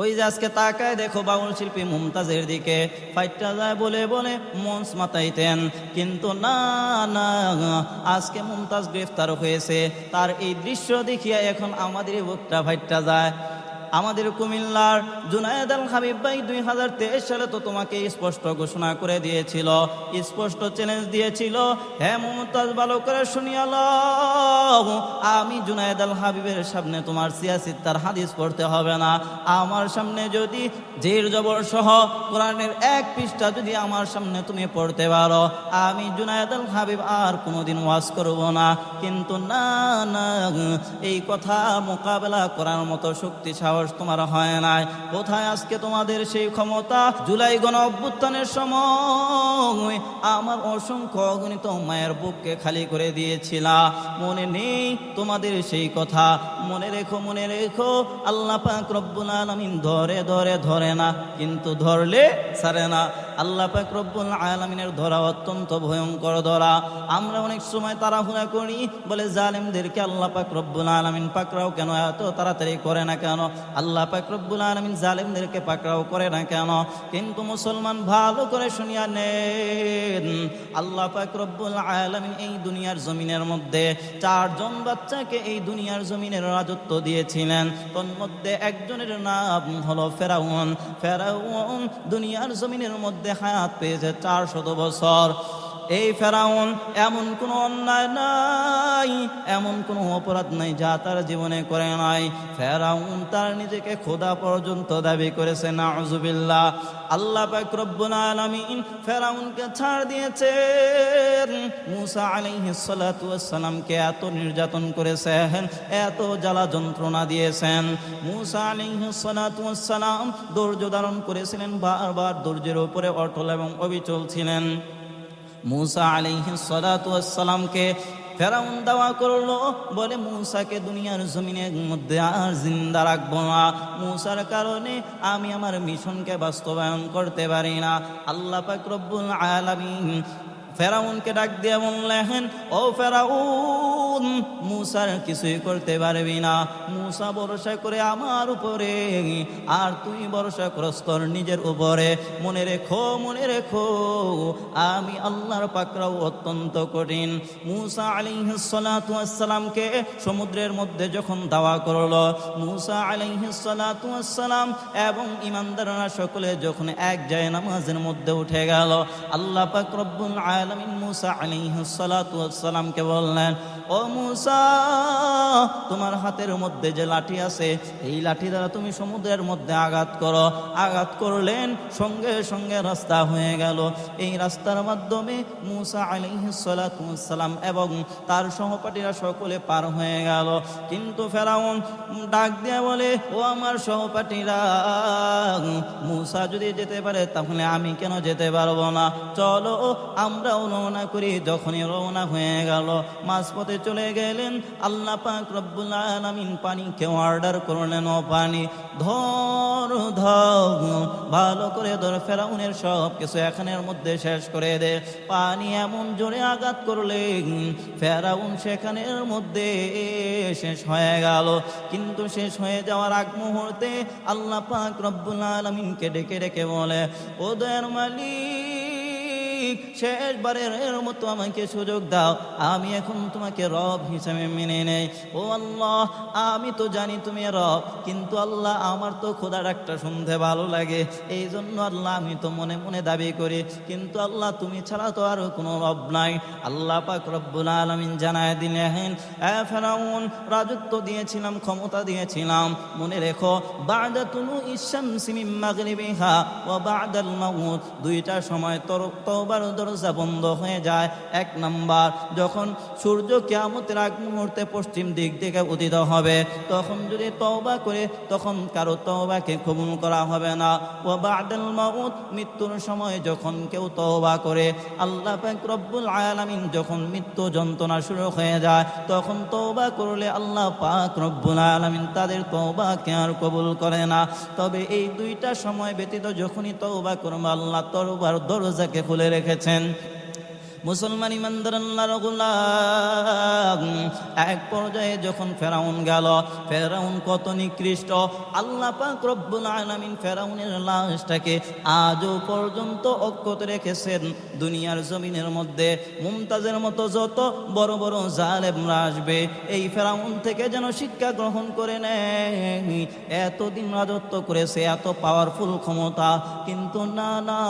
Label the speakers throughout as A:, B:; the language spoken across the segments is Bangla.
A: ওই যে আজকে তাকায় দেখো বাউল শিল্পী মুমতাজের দিকে। ফাইটটা যায় বলে বলে মঞ্চ মাতাইতেন। কিন্তু না না, আজকে মুমতাজ গ্রেফতার হয়েছে। তার এই দৃশ্য দেখিয়া এখন আমাদের বুকটা ফাইটটা যায়। আমাদের কুমিল্লার জুনায়দ আল হাবিব ভাই দুই হাজার তেইশ সালে তো তোমাকে স্পষ্ট ঘোষণা করে দিয়েছিল, স্পষ্ট চ্যালেঞ্জ দিয়েছিল। হ্যাঁ মমতাজ, ভালো করে শুনিয়াল আমি জুনায়দ আল হাবিবের সামনে তোমার সিয়াসিত্তার হাদিস পড়তে হবে না। আমার সামনে যদি জের জবর সহ কোরআনের এক পৃষ্ঠা যদি আমার সামনে তুমি পড়তে পারো, আমি জুনায়দ আল হাবিব আর কোনোদিন ওয়াজ করব না। কিন্তু না না, এই কথা মোকাবেলা করার মতো শক্তি সাহস তোমার হয় নাই। কোথায় আজকে তোমাদের সেই ক্ষমতা? জুলাই গণ অভ্যুত্থানের সময় আমার অসংখ্য অগণিত মায়ের বুককে খালি করে দিয়েছিলা। মনে নেই তোমাদের সেই কথা। মনে রেখো মনে রেখো, আল্লাহ পাক রব্বুল আলামিন ধরে ধরে ধরে না, কিন্তু ধরলে ছাড়ে না। আল্লাহ পাক রব্বুল আলামিনের ধরা অত্যন্ত ভয়ঙ্কর ধরা। আমরা অনেক সময় তাড়াহুড়া করি, বলে জালেমদেরকে আল্লাহ পাক রব্বুল আলামিন পাকড়াও কেন? এত তাড়াতাড়ি করে না কেন? আল্লাহ পাক রব্বুল আলামিন জালেমদেরকে পাকড়াও করে না কেন? কিন্তু মুসলমান ভালো করে শুনিয়া নেন। আল্লাহ পাক রব্বুল আলামিন এই দুনিয়ার জমিনের মধ্যে চারজন বাচ্চাকে এই দুনিয়ার জমিনের রাজত্ব দিয়েছিলেন। তন্মধ্যে একজনের নাম হলো ফেরাউন। ফেরাউন দুনিয়ার জমিনের মধ্যে হায়াত পেয়েছে চার শত বছর। এই ফেরাউন এমন কোনো অন্যায় নাই, এমন কোনো অপরাধ নাই যা তার জীবনে করে নাই। ফেরাউন তার নিজেকে খোদা পর্যন্ত দাবি করেছে না আজুবিল্লাহ আল্লাহ পাক রব্বুল ফেরাউনকে ছাড় দিয়েছেন। মুসা আলাইহিস সালাতু ওয়াস এত নির্যাতন করেছেন, এত জ্বালা যন্ত্রণা দিয়েছেন। মুসা আলাইহিস সালাতু ওয়াস ধৈর্য ধারণ করেছিলেন, বারবার ধৈর্যের উপরে অটল এবং অবিচল ছিলেন। মুসা সালাতামকে ফেরাউন দাওয়া করল। বলে, মুসাকে দুনিয়ার জমিনের মধ্যে আর জিন্দা রাখব না। মুসার কারণে আমি আমার মিশনকে বাস্তবায়ন করতে পারি না। আল্লাহ পাক রব্বুল আলামিন ফেরাউনকে ডাক দিয়ে বললেন, ও ফেরাউন, মুসার কিছুই করতে পারবি না। মুসা ভরসা করে আমার উপরে, আর তুই ভরসা করস নিজের উপরে। মনে রেখো মনে রেখো, আমি আল্লাহর পাকরাও অত্যন্ত কঠিন। মুসা আলিহাসালামকে সমুদ্রের মধ্যে যখন দাওয়া করল, মুসা আলিহাসালাম এবং ইমানদাররা সকলে যখন এক যায় নামাজের মধ্যে উঠে গেল, আল্লাহ পাক রব্বুল আলামিন মুসা আলিহাসালামকে বললেন, ও মুসা, তোমার হাতের মধ্যে যে লাঠি আছে, এই লাঠি দ্বারা তুমি সমুদ্রের মধ্যে আঘাত করো। আঘাত করলেন, সঙ্গে সঙ্গে রাস্তা হয়ে গেল। এই রাস্তার মাধ্যমে মুসা আলিহাসালাম এবং তার সহপাঠীরা সকলে পার হয়ে গেল। কিন্তু ফেরাউন ডাক দিয়ে বলে, ও আমার সহপাঠীরা, মুসা যদি যেতে পারে, তাহলে আমি কেন যেতে পারব না? চলো আমরাও রওনা করি, যখনই রওনা হয়ে গেল, মাঝপথে চলে গেলেন। আল্লাহ পাক রব্বুল আলামিন পানিকে অর্ডার করলেন, ও পানি, ধর ধর, ভালো করে ধর, ফেরাউনের সব কিছু এখানের মধ্যে শেষ করে দে। পানি এমন জোরে আঘাত করলে ফেরাউন সেখানের মধ্যে শেষ হয়ে গেল। কিন্তু শেষ হয়ে যাওয়ার আগ মুহূর্তে আল্লাহ পাক রব্বুল আলামিনকে ডেকে ডেকে বলে, ও দয়ার মালিক শেষবারের মতো আমাকে সুযোগ দাও। আমি এখন তোমাকে রব হিসেবে মেনে নেই। ও আল্লাহ, আমি তো জানি তুমি রব, কিন্তু আল্লাহ আমার তো খোদা ডাকটা শুনতে ভালো লাগে। এই জন্য আল্লাহ, আমি তো মনে মনে দাবি করি, কিন্তু আল্লাহ, তুমি ছাড়া তো আর কোনো রব নাই। আল্লাহ পাক রব্বুল আলামিন জানায় দিলেন ফেরাউন, রাজত্ব দিয়েছিলাম, ক্ষমতা দিয়েছিলাম। মনে রেখো, বাদা তুলু ইশামসি মিন মাগরিবিহা ওয়া বাদাল মাউত। দুইটা সময় তোর তওবার দরজা বন্ধ হয়ে যায়। এক নাম্বার, যখন সূর্য কিয়ামতের আগ মুহূর্তে পশ্চিম দিক থেকে উদিত হবে, তখন যদি তওবা করে, তখন কারও তওবাকে কবুল করা হবে না। ও বাদাল মাউত, মৃত্যুর সময় যখন কেউ তওবা করে, আল্লাহ পাক রব্বুল আলামিন যখন মৃত্যু যন্ত্রণা শুরু হয়ে যায়, তখন তওবা করলে আল্লাহ পাক রব্বুল আলামিন তাদের তওবাকে আর কবুল করে না। তবে এই দুইটা সময় ব্যতীত যখনই তওবা করবে, আল্লাহ তওবার দরজাকে খুলে রেখেছেন। মুসলমান ইমানদার আল্লাহর গোলাম। এক পর্যায়ে যখন ফেরাউন গেল, ফেরাউন কত নিকৃষ্ট। আল্লাহ পাক রব্বুল আলামিন ফেরাউনের লাশটাকে আজও পর্যন্ত অক্ষত রেখেছেন। দুনিয়ার জমিনের মধ্যে মুমতাজের মতো যত বড় বড় জালেমরা আসবে, এই ফেরাউন থেকে যেন শিক্ষা গ্রহণ করে নেয়। এতদিন রাজত্ব করেছে, এত পাওয়ারফুল ক্ষমতা, কিন্তু না না,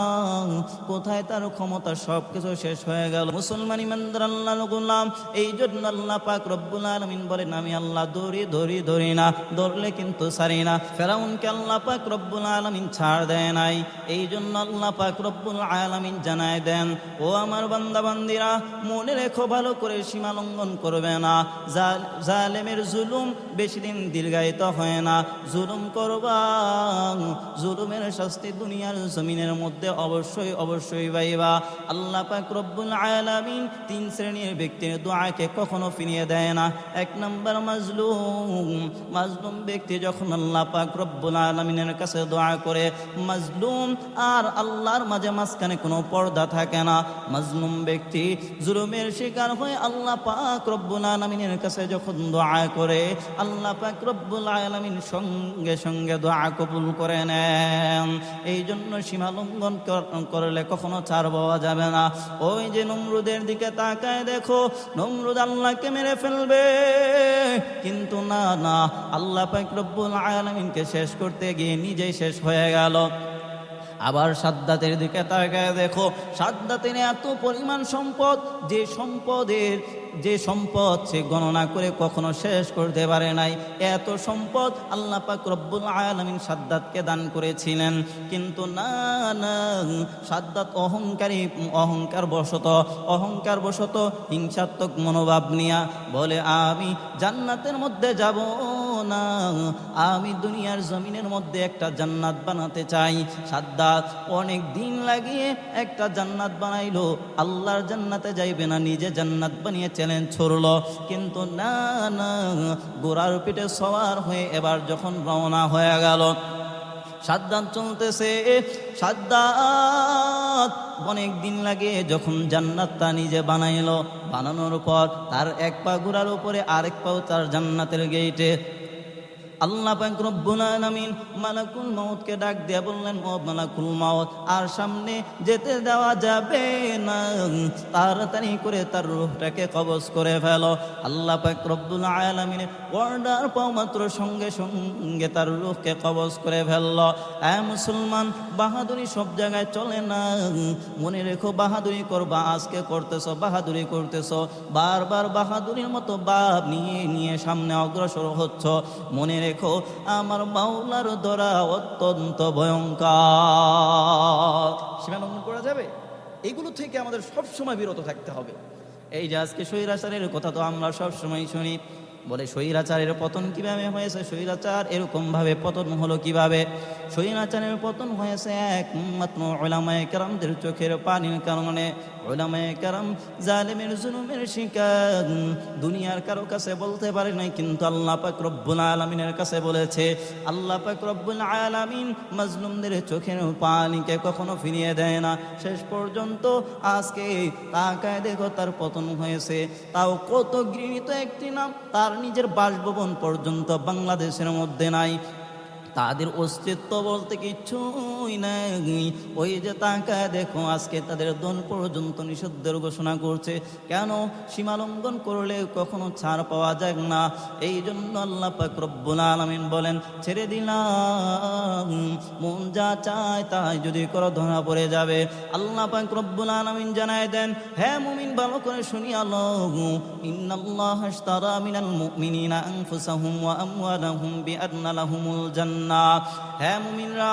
A: কোথায় তার ক্ষমতা সব কিছু শেষ হয়ে গেল। মুসলমান ইমানদার আল্লাহ গোলাম, এই জন্য আল্লাহ পাক রব্বুল আলমিন বলেন, আমি আল্লাহ ধরি ধরি ধরি না ধরলে কিন্তু সারি না। ফেরাউনকে আল্লাহ পাক রব্বুল আলমিন ছাড় দেয় নাই। এই জন্য আল্লাহ পাক রব্বুল আলমিন জানায় দেন, ও আমার বান্দা বান্দিরা মনে রেখো ভালো করে সীমা লঙ্ঘন করবে না। জালেমের জুলুম বেশি দিন দীর্ঘায়িত হয় না। জুলুম করবা, জুলুমের শাস্তি দুনিয়ার জমিনের মধ্যে অবশ্যই অবশ্যই পাইবা। আল্লাহ পাক রব্বুল আলামিন তিন শ্রেণির ব্যক্তির দোয়াকে কখনো ফিরিয়ে দেয় না। এক নম্বর ব্যক্তি যখন আল্লাহ পাক রব্বুল আলামিনের কাছে দোয়া করে, মাজলুম আর আল্লাহর মাঝে মাঝখানে কোনো পর্দা থাকে না। মাজলুম ব্যক্তি জুলুমের শিকার হয়ে আল্লাহ পাক রব্বুল আলামিনের কাছে যখন দোয়া করে, আল্লাহ পাক রব্বুল আলামিন সঙ্গে সঙ্গে দোয়া কবুল করে নেন। এই জন্য সীমা লঙ্ঘন করলে কখনো ছাড় পাওয়া যাবে না। ওই যে নমরুদের দিকে তাকায় দেখো, নমরুদ আল্লাহকে মেরে ফেলবে। কিন্তু না না, আল্লাহ রব্বুল আলামিনকে শেষ করতে গিয়ে নিজেই শেষ হয়ে গেল। আবার সাদ্দাতের দিকে তাকায় দেখো, সাদ্দাতের এত পরিমাণ সম্পদ, যে সম্পদের যে সম্পদ সে গণনা করে কখনো শেষ করতে পারে নাই। এত সম্পদ আল্লাহ পাক রব্বুল আলামিন সাদ্দাতকে দান করেছিলেন। কিন্তু না না, সাদ্দাত অহংকারী, অহংকার বশত অহংকার বশত হিংসাত্মক মনোভাব নিয়া বলে, আমি জান্নাতের মধ্যে যাব না। আমি দুনিয়ার জমিনের মধ্যে একটা জান্নাত বানাতে চাই। সাদ্দাত অনেক দিন লাগিয়ে একটা জান্নাত বানাইলো। আল্লাহর জান্নাতে যাইবে না, নিজে জান্নাত বানিয়ে চ্যালেঞ্জ ছড়লো। কিন্তু না না গোড়ার পিঠে সওয়ার হয়ে এবার যখন রওনা হয়ে গেল সাদ্দান চলতেছে সাদ্দাত অনেক দিন লাগে যখন জান্নাতটা নিজে বানাইল, বানানোর পর তার এক পা ঘোড়ার উপরে আরেক পাও তার জান্নাতের গেইটে আল্লাহ রব্বুল আলামিন মালাকুল মাউতকে ডাক দিয়ে বললেন, ও মালাকুল মাউত, আর সামনে যেতে দেওয়া যাবে না। তাড়াতাড়ি করে তার রূহটাকে কবজ করে ফেলো। আল্লাহ পাক রব্বুল আলামিন অর্ডার পাও মাত্র সঙ্গে সঙ্গে তার রূহকে কবজ করে ফেলল। এ মুসলমান, বাহাদুরি সব জায়গায় চলে না। মনে রেখো, বাহাদুরি করবা, আজকে করতেছো, বাহাদুরি করতেছো। বারবার বাহাদুরির মতো বাপ নিয়ে নিয়ে সামনে অগ্রসর হচ্ছ। মনে রেখো আমার মাওলার দরা অত্যন্ত ভয়ঙ্কর।
B: সীমা লঙ্ঘন করা যাবে? এগুলো থেকে আমাদের সবসময় বিরত থাকতে হবে।
A: এই যে আজকে স্বৈরাচারের কথা তো আমরা সবসময় শুনি বলে, স্বৈরাচারের পতন কীভাবে হয়েছে? স্বৈরাচার এরকম ভাবে পতন হলো কীভাবে? স্বৈরাচারের পতন হয়েছে একমাত্র ওলামায়ে কেরামদের চোখের পানির কারণে। ওলামায়ে কেরাম জালেমের জুলুমের শিকার। দুনিয়ার কারও কাছে বলতে পারে নাই, কিন্তু আল্লাহ পাক রব্বুল আলামিনের কাছে বলেছে, আল্লাহ পাক রব্বুল আলামিন মাজলুমদের চোখের পানিকে কখনো ফিরিয়ে দেয় না। শেষ পর্যন্ত আজকে তাকায় দেখো তার পতন হয়েছে। তাও কত গৃহীত একটি নাম, তার নিজের বাসভবন পর্যন্ত বাংলাদেশের মধ্যে নাই। তাদের অস্তিত্ব বলতে কিছুই নাই। ওই যে তাকায় দেখো, আজকে তাদের দন পর্যন্ত নিষিদ্ধের ঘোষণা করছে। কেন? সীমালঙ্ঘন করলে কখনো ছাড় পাওয়া যায় না। এই জন্য আল্লাহ রব্বুল আলামিন বলেন, ছেড়ে দিলাম। মন যা চায় তাই যদি করো, ধরা পড়ে যাবে। আল্লাহ রব্বুল আলামিন জানায় দেন হ্যাঁ মুমিন, ভালো করে শুনি আলো ইন্নাল্লাহ আশতারা মিনাল মুমিনিনা আনফুসাহুম ওয়া আমওয়ালাহুম বিআন্না লাহুমুল জান্নাত। হ্যাঁ মুমিনরা,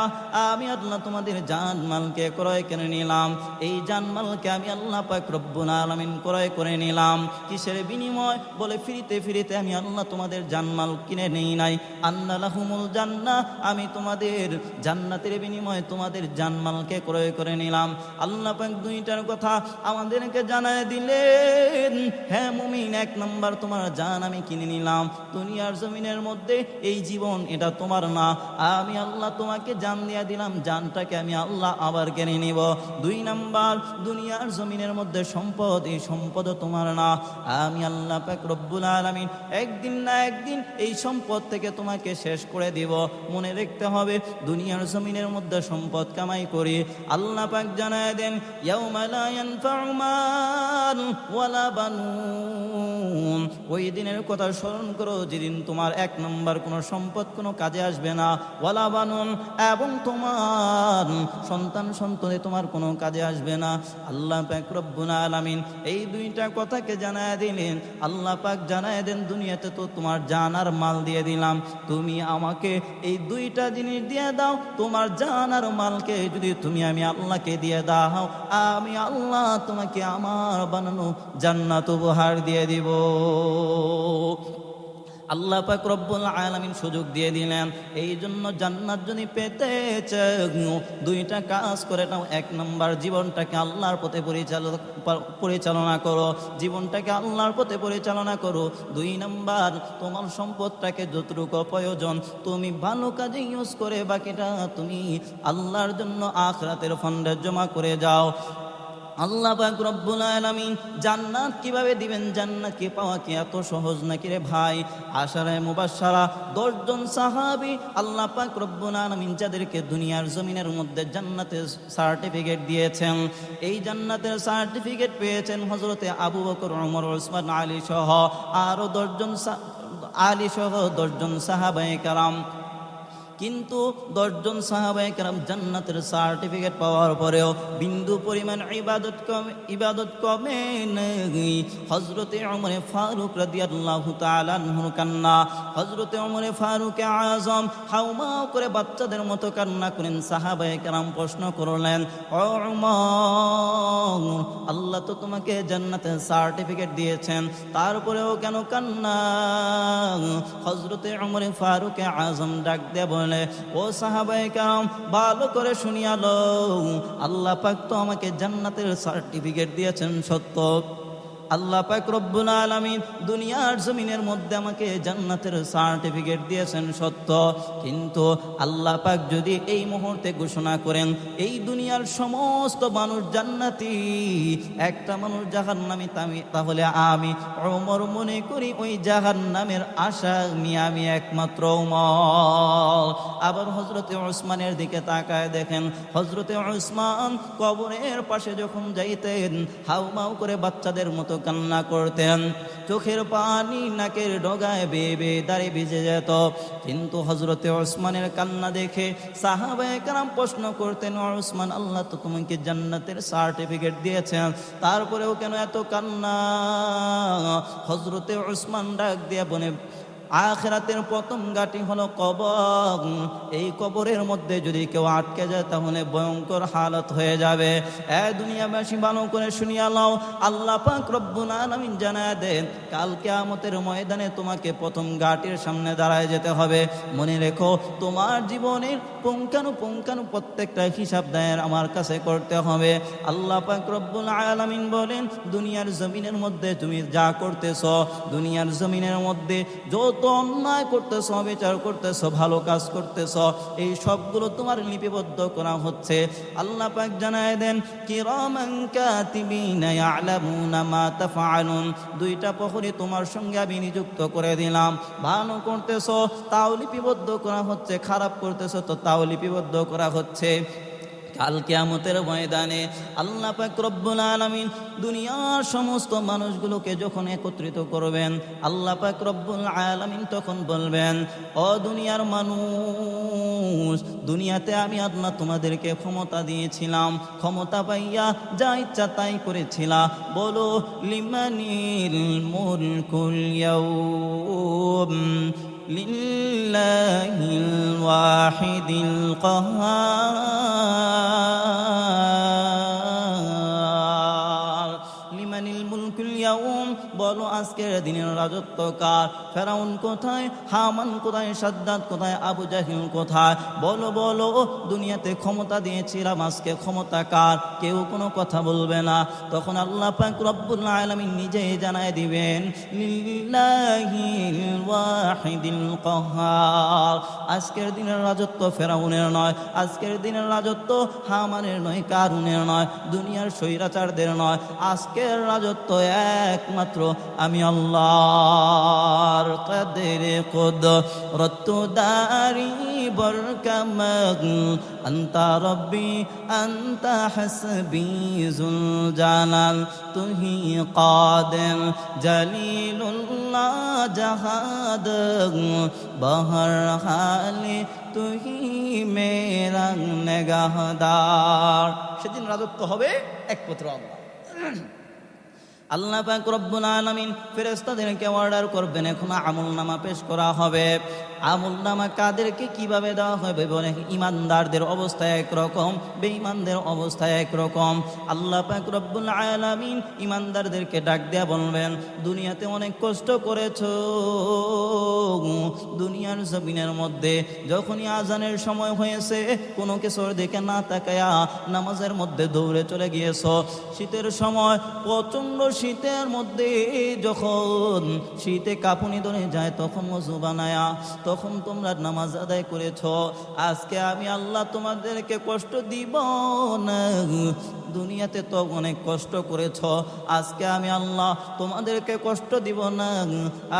A: আমি আল্লাহ তোমাদের জান মালকে ক্রয় করে নিলাম। এই জানমালকে আমি আল্লাহ পাক রব্বুল আলামিন ক্রয় করে নিলাম। কিসের বিনিময়? বলে ফিরিতে ফিরিতে আমি আল্লাহ তোমাদের জানমাল কিনে নেই নাই। আন্না লাহুমুল জান্নাহ আমি তোমাদের জান্নাতের বিনিময়ে তোমাদের জানমালকে ক্রয় করে নিলাম। আল্লাহ পাক দুইটার কথা আমাদেরকে জানায় দিলেন। হ্যাঁ মুমিন, এক নম্বর তোমার জান আমি কিনে নিলাম। দুনিয়ার জমিনের মধ্যে এই জীবন এটা তোমার না। আমি আল্লাহ তোমাকে জান দিয়া দিলাম, জানটাকে আমি আল্লাহ আবার কেড়ে নিব। দুই নাম্বার, দুনিয়ার জমিনের মধ্যে সম্পদ, এই সম্পদও তোমার না। আমি আল্লাহ পাক রব্বুল আলামিন একদিন না একদিন এই সম্পদ থেকে তোমাকে শেষ করে দিব। মনে রাখতে হবে, দুনিয়ার জমিনের মধ্যে সম্পদ কামাই করি। আল্লাহ পাক জানায় দেন ওই দিনের কথা স্মরণ করো, যেদিন তোমার এক নম্বর কোনো সম্পদ কোনো কাজে আসবে না। ওয়ালা বানুন, এবং তোমার সন্তান সন্তনে তোমার কোনো কাজে আসবে না। আল্লাহ পাক রব্বুল আলামিন এই দুইটা কথাকে জানায় দিলেন। আল্লাহ পাক জানায় দেন, দুনিয়াতে তো তোমার জান আর মাল দিয়ে দিলাম। তুমি আমাকে এই দুইটা জিনিস দিয়ে দাও। তোমার জান আর মালকে যদি তুমি আমি আল্লাহকে দিয়ে দাও, আমি আল্লাহ তোমাকে আমার বানানো জান্নাত উপহার দিয়ে দিব। আল্লাহ পাক রব্বুল আলামিন সুযোগ দিয়ে দিলেন। এই জন্য জান্নাত যদি পেতে দুইটা কাজ করে নাও। এক নম্বর, জীবনটাকে আল্লাহর পথে পরিচালনা করো। জীবনটাকে আল্লাহর পথে পরিচালনা করো। দুই নম্বর, তোমার সম্পদটাকে যতটুকু প্রয়োজন, তুমি ভালো কাজে ইউজ করে, বাকিটা তুমি আল্লাহর জন্য আখরাতের ফান্ডে জমা করে যাও। আল্লাহ জান্নাত কীভাবে দিবেন? জান্নাত কি পাওয়া কি এত সহজ নাকি রে ভাই? আশারায় মুবাশশারা, দশজন সাহাবী আল্লাহ পাক যাদেরকে দুনিয়ার জমিনের মধ্যে জান্নাতের সার্টিফিকেট দিয়েছেন, এই জান্নাতের সার্টিফিকেট পেয়েছেন হযরতে আবু বকর, ওমর, ওসমান, আলী সহ আরও দশজন আলী সহ দশজন সাহাবায়ে কারাম। কিন্তু দশজন সাহাবাই কেরাম জান্নাতের সার্টিফিকেট পাওয়ার পরেও বিন্দু পরিমাণ ইবাদত কমে ইবাদত কমে নেই। হজরতে অমরে ফারুক রাদিয়াল্লাহু তাআলা আনহুর কান্না। হজরতে অমরে ফারুক আজম হাউমাউ করে বাচ্চাদের মতো কান্না করেন। সাহাবায়ে কেরাম প্রশ্ন করলেন, ও উমর আল্লাহ তো তোমাকে জান্নাতের সার্টিফিকেট দিয়েছেন, তারপরেও কেন কান্না? হজরতে অমরে ফারুক আজম ডাক দিয়ে বলে ও সাহাবাই কাম ভালো করে শুনিয়ালো আল্লাহ পাক তো আমাকে জান্নাতের সার্টিফিকেট দিয়েছেন, সত্য। আল্লাহ পাক রব্বুল আলামিন দুনিয়ার জমিনের মধ্যে আমাকে জান্নাতের সার্টিফিকেট দিয়েছেন, সত্য। কিন্তু আল্লাহ পাক যদি এই মুহূর্তে ঘোষণা করেন, এই দুনিয়ার সমস্ত মানুষ জান্নাতি, একটা মানুষ জাহান্নামী, তামি তাহলে আমি ওমর মনে করি ওই জাহান্নামের আশা, আমি আমি একমাত্র ওমর। আবার হজরতে ওসমানের দিকে তাকায় দেখেন হজরতে ওসমান কবরের পাশে যখন যাইতেন, হাউমাউ করে বাচ্চাদের মতো কান্না করতেন। চোখের পানি নাকের ডগায় বেয়ে বেয়ে দাঁড়িয়ে ভিজে যেত। কিন্তু হজরতে ওসমানের কান্না দেখে সাহাবায়ে কারাম প্রশ্ন করতেন, "ও ওসমান, আল্লাহ তো তোমাকে জান্নাতের সার্টিফিকেট দিয়েছেন। তারপরেও কেন এত কান্না? হজরতে ওসমান ডাক দিয়া বনে আখেরাতের প্রথম গাটি হলো কবর। এই কবরের মধ্যে যদি কেউ আটকে যায়, তাহলে ভয়ঙ্কর হালত হয়ে যাবে। এ দুনিয়াবাসী, ভালো করে শুনিয়া লাও আল্লাহ পাক রব্বুল আলামিন জানায় দেন, কাল কিয়ামতের ময়দানে তোমাকে প্রথম গাটির সামনে দাঁড়ায় যেতে হবে। মনে রেখো, তোমার জীবনের পুঙ্খানু পুঙ্খানু প্রত্যেকটা হিসাব দায়ের আমার কাছে করতে হবে। আল্লাহ পাক রব্বুল আলামিন বলেন, দুনিয়ার জমিনের মধ্যে তুমি যা করতেছ, দুনিয়ার জমিনের মধ্যে যত অন্যায় করতেছ বিচার করতেছ, ভালো কাজ করতেছ, এই সবগুলো তোমার লিপিবদ্ধ করা হচ্ছে। আল্লাহ পাক জানায় দেন, কিরামান দুইটা প্রহরী তোমার সঙ্গে আমি নিযুক্ত করে দিলাম। ভালো করতেছ, তাও লিপিবদ্ধ করা হচ্ছে, খারাপ করতেছ, তো তাও লিপিবদ্ধ করা হচ্ছে। কাল কেয়ামতের ময়দানে আল্লাহ পাক আলমিন দুনিয়ার সমস্ত মানুষগুলোকে যখন একত্রিত করবেন, আল্লাহ পাক আলমিন তখন বলবেন অ দুনিয়ার মানুষ, দুনিয়াতে আমি আপনার তোমাদেরকে ক্ষমতা দিয়েছিলাম, ক্ষমতা পাইয়া যা ইচ্ছা তাই করেছিলাম বলো লিমানির মুলকুল ইয়াউম লিল্লাহিল ওয়াহিদিল কাহ্হার বলো, আজকের দিনের রাজত্ব কার? ফেরাউন কোথায়? হামান কোথায়? সাদ্দাত কোথায়? আবু জাহিল কোথায়? বলো বলো দুনিয়াতে ক্ষমতা দিয়েছিলাম, আজকে ক্ষমতা কার? কেউ কোনো কথা বলবে না। তখন আল্লাহ পাক রব্বুল আলামিন নিজেই জানায় দিবেন আজকের দিনের রাজত্ব ফেরাউনের নয়, আজকের দিনের রাজত্ব হামানের নয়, কারুনের নয়, দুনিয়ার স্বৈরাচারদের নয়। আজকের রাজত্ব একমাত্র আমি আল্লাহর কদের কুদ রতুদারি বরকমগ আন্তা রব্বি, আন্তা হাসবি জুল জালাল তুহি কাদের জলিলুল্লাহ জাহাদ। বহর হালে, তুহি মেরা নেগাহদার।
B: সেদিন রাজত্ব হবে একমাত্র আল্লাহ।
A: আল্লাহ পাক রব্বুল আলামিন ফেরেশতাদেরকে অর্ডার করবেন, এখন আমল নামা পেশ করা হবে। আমল নামা কাদেরকে কীভাবে দেওয়া হবে বলে ইমানদারদের অবস্থা একরকম, বেঈমানদের অবস্থা একরকম। আল্লাহ পাক রব্বুল আলামিন ইমানদারদেরকে ডাক দেয়া বলবেন, দুনিয়াতে অনেক কষ্ট করেছ। দুনিয়ার জমিনের মধ্যে যখনই আজানের সময় হয়েছে, কোনো কিছুর দিকে না তাকায়া নামাজের মধ্যে দৌড়ে চলে গিয়েছ। শীতের সময় প্রচণ্ড শীতের মধ্যে যখন শীতে কাপুনি ধরে যায়, তখন মজু বানায়া, তখন তোমরা নামাজ আদায় করেছ। আজকে আমি আল্লাহ তোমাদেরকে কষ্ট দিব না। দুনিয়াতে তো অনেক কষ্ট করেছ। আজকে আমি আল্লাহ তোমাদেরকে কষ্ট দিব না।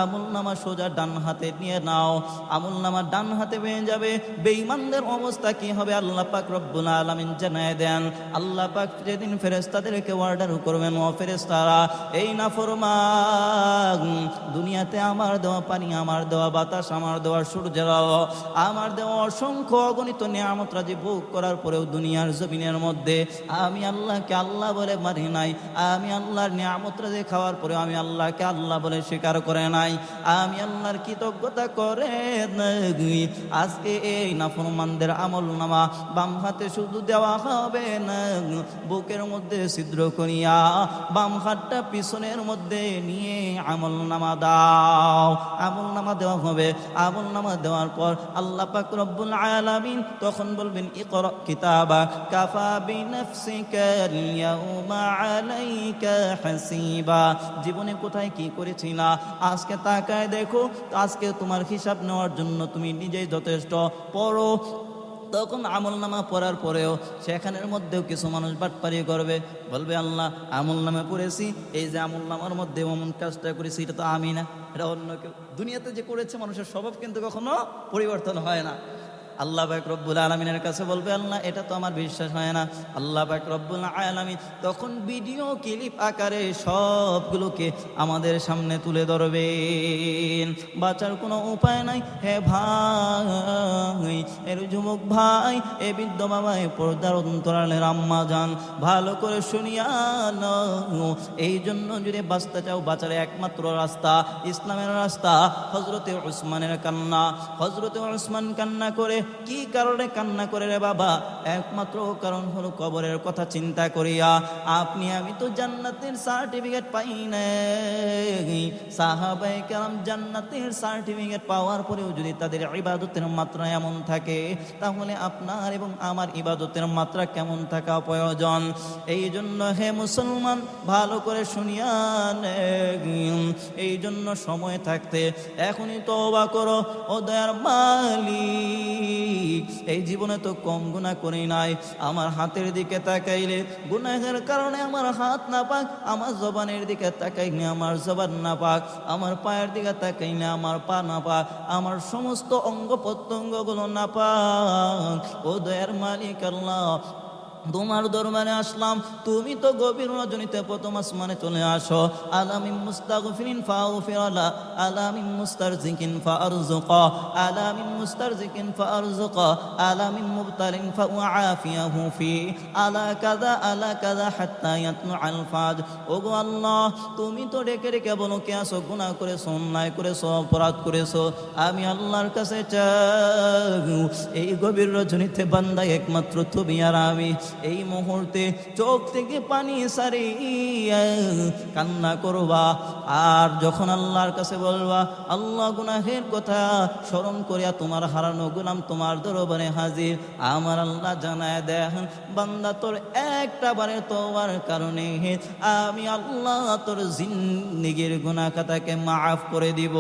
A: আমুল নামা সোজা ডান হাতে নিয়ে নাও। আমুল নামা ডান হাতে পেয়ে যাবে। বেঈমানদের অবস্থা কি হবে আল্লাহ পাক রব্বুল আলামিন জানায় দেন। আল্লাহ পাক যেদিন ফেরেশতাদেরকে অর্ডার করবেন, ও ফেরেশতারা, এই না ফরমান, দুনিয়াতে আমার দেওয়া পানি, আমার দেওয়া বাতাস, আমার দেওয়া সূর্যের আমার দেওয়া অসংখ্য অগণিত নিয়ামত রাজি ভোগ করার পরেও দুনিয়ার জমিনের মধ্যে আমি আল্লাহকে আল্লাহ বলে মারি নাই। আমি আল্লাহর নিয়ামত রাজি খাওয়ার পরেও আমি আল্লাহকে আল্লাহ বলে স্বীকার করে নাই। আমি আল্লাহর কৃতজ্ঞতা করে। আজকে এই নাফরমানদের আমল নামা বাম হাতে শুধু দেওয়া হবে না, বুকের মধ্যে ছিদ্র করিয়া বাম হাতটা পিছনের মধ্যে নিয়ে আমল নামা দাও। আমল নামা দেওয়া হবে। আমল নামা দেওয়ার পর আল্লাহ পাক রব্বুল আলামিন তখন বলবেন, ইকরা কিতাবা কাফা বিনাফসিকা জীবনে কোথায় কি করেছিলা? আজকে তাকায় দেখো, আজকে তোমার হিসাব নেওয়ার জন্য তুমি নিজেই যথেষ্ট। পড়ো। তখন আমল নামা পড়ার পরেও সেখানের মধ্যেও কিছু মানুষ বাটপারি করবে। বলবে, আল্লাহ আমল নামে পড়েছি। এই যে আমল নামার মধ্যে অমন কাজটা করেছি, এটা তো আমি না, এটা অন্য কেউ।
B: দুনিয়াতে যে করেছে মানুষের স্বভাব কিন্তু কখনো পরিবর্তন হয় না।
A: আল্লাহ পাক রব্বুল আলমিনের কাছে বলবে, আল্লাহ, এটা তো আমার বিশ্বাস হয় না। আল্লাহ পাক রব্বুল আলমিন তখন ভিডিও ক্লিপ আকারে সবগুলোকে আমাদের সামনে তুলে ধরবেন। বাঁচার কোনো উপায় নাই। হে ভাই, এর যুবক ভাই, এ বৃদ্ধ বাবাই পর্দার অন্তরালের আম্মা যান। ভালো করে শুনিয়া। এই জন্য যদি বাঁচতে চাও, বাঁচার একমাত্র রাস্তা, ইসলামের রাস্তা হজরতে উসমানের কান্না। হজরতে উসমান কান্না করে কি কারণে কান্না করে রে বাবা? একমাত্র কারণ হলো কবরের কথা চিন্তা করিয়া, আপনি, আমি তো জান্নাতের সার্টিফিকেট পাই নাই। সাহাবাই কালাম জান্নাতের সার্টিফিকেট পাওয়ার পরেও যদি তাদের ইবাদতের মাত্রা এমন থাকে, তাহলে আপনার এবং আমার ইবাদতের মাত্রা কেমন থাকা প্রয়োজন? এই জন্য হে মুসলমান, ভালো করে শুনিয়া এই জন্য সময় থাকতে এখনই তওবা করো, ও দয়ার মালিক। এই জীবনে তো কম গুণা করি নাই। আমার হাতের দিকে তাকাইলে গুনাহের কারণে আমার হাত না পাক আমার জবানের দিকে তাকাইলে আমার জবান না পাক আমার পায়ের দিকে তাকাইলে আমার পা না পাক আমার সমস্ত অঙ্গ প্রত্যঙ্গগুলো না পাক ও দয়ার মালিক আল্লাহ তোমার দরবারে আসলাম, তুমি তো গভীর রজনীতে প্রথম আসমানে চলে আসো। আলামিন মুস্তাগফিরিন ফাগফিরালা আলামিন মুস্তারজিকিন ফারজুকা আলামিন মুস্তারজিকিন ফারজুকা আলামিন মুবতালিন ফাউআফিয়াহু ফি, আলা কাযা আলা কাযা হাত্তা ইয়াতলু আল ফাজ ওগো আল্লাহ, তুমি তো ডেকে ডেকে বলো কে আসো গুনাহ করেছ, অন্যায় করেছ, অপরাধ করেছ। আমি আল্লাহর কাছে চাই, এই গভীর রজনীতে বান্দা একমাত্র তুমি আর আমি। এই মুহূর্তে চোখ থেকে পানি সারিয়া কান্না করবা। আর যখন আল্লাহর কাছে বলবা, আল্লাহ গুনাহের কথা স্মরণ করিয়া তোমার হারানো গুনাম তোমার দরবারে হাজির। আমার আল্লাহ জানায় দেন, বান্দা তোর একটা বারে তোমার কারণে আমি আল্লাহ তোর জিন্দিগির গুনাহ খাতাকে মাফ করে দিব।